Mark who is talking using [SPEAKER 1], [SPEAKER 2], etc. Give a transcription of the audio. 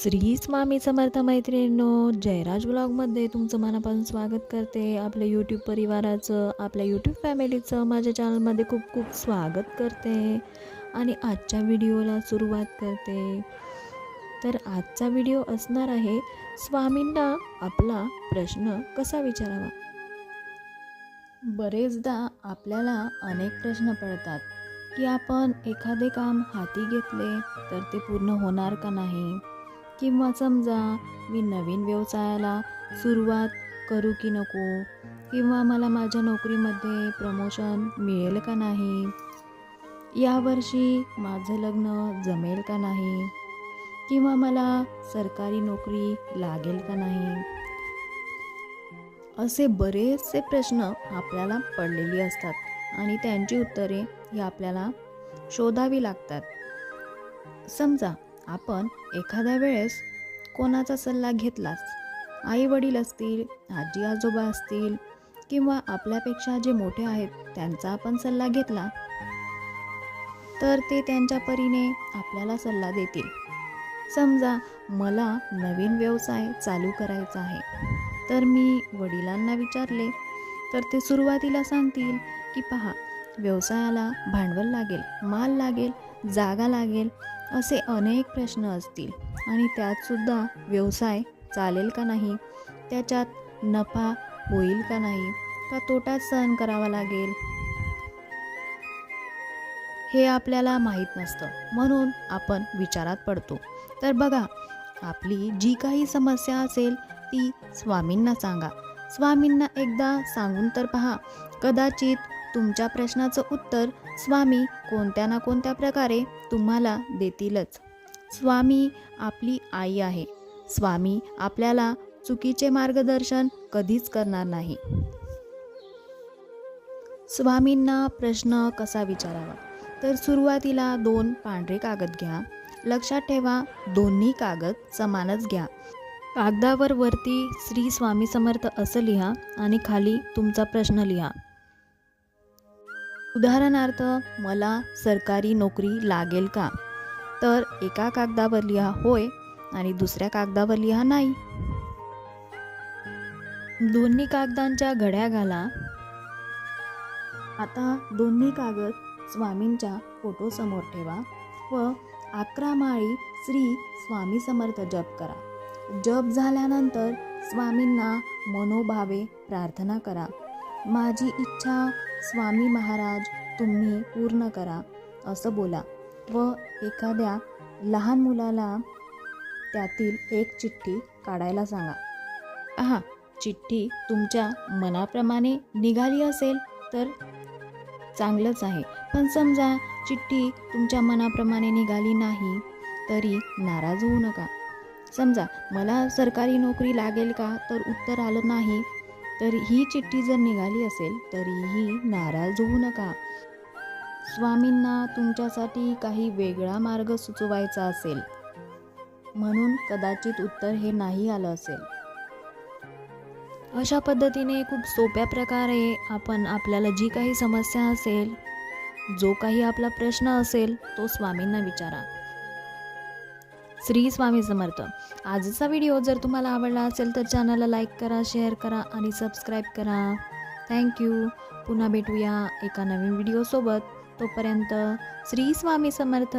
[SPEAKER 1] श्री स्वामी समर्थ मैत्रिणींनो जयराज ब्लॉगमध्ये तुमचं मनापासून स्वागत करते. आपल्या यूट्यूब परिवाराचं आपल्या यूट्यूब फॅमिलीचं माझ्या चॅनलमध्ये खूप खूप स्वागत करते. आणि आजच्या व्हिडिओला सुरुवात करते. तर आजचा व्हिडिओ असणार आहे स्वामींना आपला प्रश्न कसा विचारावा? बरेचदा आपल्याला अनेक प्रश्न पडतात की आपण एखादे काम हाती घेतले तर ते पूर्ण होणार का नाही? किंवा समजा मी नवीन व्यवसायाला सुरुवात करू की नको? किंवा मला माझ्या नोकरीमध्ये प्रमोशन मिळेल का नाही? यावर्षी माझं लग्न जमेल का नाही? किंवा मला सरकारी नोकरी लागेल का नाही? असे बरेचसे प्रश्न आपल्याला पडलेली असतात आणि त्यांची उत्तरे ही आपल्याला शोधावी लागतात. समजा आपण एखाद्या वेळेस कोणाचा सल्ला घेतलाच. आई वडील असतील आजी आजोबा असतील किंवा आपल्यापेक्षा जे मोठे आहेत त्यांचा आपण सल्ला घेतला तर ते त्यांच्या परीने आपल्याला सल्ला देतील. समजा मला नवीन व्यवसाय चालू करायचा आहे तर मी वडिलांना विचारले तर ते सुरुवातीला सांगतील की पहा व्यवसायाला भांडवल लागेल माल लागेल जागा लागेल असे अनेक प्रश्न असतील. आणि त्यातसुद्धा व्यवसाय चालेल का नाही? त्याच्यात नफा होईल का नाही? का तोटाच सहन करावा लागेल? हे आपल्याला माहीत नसतं. म्हणून आपण विचारात पडतो. तर बघा आपली जी काही समस्या असेल ती स्वामींना सांगा. स्वामींना एकदा सांगून तर पहा. कदाचित तुमच्या प्रश्नाचं उत्तर स्वामी कोणत्या ना कोणत्या प्रकारे तुम्हाला देतीलच. स्वामी आपली आई आहे. स्वामी आपल्याला चुकीचे मार्गदर्शन कधीच करणार नाही. स्वामींना प्रश्न कसा विचारावा? तर सुरुवातीला दोन पांढरे कागद घ्या. लक्षात ठेवा दोन्ही कागद समानच घ्या. कागदावर वरती श्री स्वामी समर्थ असं लिहा आणि खाली तुमचा प्रश्न लिहा. उदाहरणार्थ मला सरकारी नोकरी लागेल का? तर एका कागदावर लिहा होय आणि दुसऱ्या कागदावर लिहा नाही. दोन्ही कागदांच्या घड्या घाला. आता दोन्ही कागद स्वामींच्या फोटोसमोर ठेवा व अकरा माळी श्री स्वामी समर्थ जप करा. जप झाल्यानंतर स्वामींना मनोभावे प्रार्थना करा. माझी इच्छा स्वामी महाराज तुम्ही पूर्ण करा असं बोला. व एखाद्या लहान मुलाला त्यातील एक चिठ्ठी काढायला सांगा. आहा चिठ्ठी तुमच्या मनाप्रमाणे निघाली असेल तर चांगलंच आहे. पण समजा चिठ्ठी तुमच्या मनाप्रमाणे निघाली नाही तरी नाराज होऊ नका. समजा मला सरकारी नोकरी लागेल का? तर उत्तर आलं नाही. तर ही चिठ्ठी जर निघाली असेल तरीही नाराज होऊ नका. स्वामींना तुमच्यासाठी काही वेगळा मार्ग सुचवायचा असेल म्हणून कदाचित उत्तर हे नाही आलं असेल. अशा पद्धतीने खूप सोप्या प्रकारे आपण आपल्याला जी काही समस्या असेल जो काही आपला प्रश्न असेल तो स्वामींना विचारा. श्री स्वामी समर्थ. आजचा व्हिडिओ जर तुम्हाला आवडला असेल तर चॅनलला लाईक करा शेअर करा आणि सबस्क्राईब करा. थँक्यू पुन्हा भेटूया एका नवीन व्हिडिओसोबत तोपर्यंत श्री स्वामी समर्थ.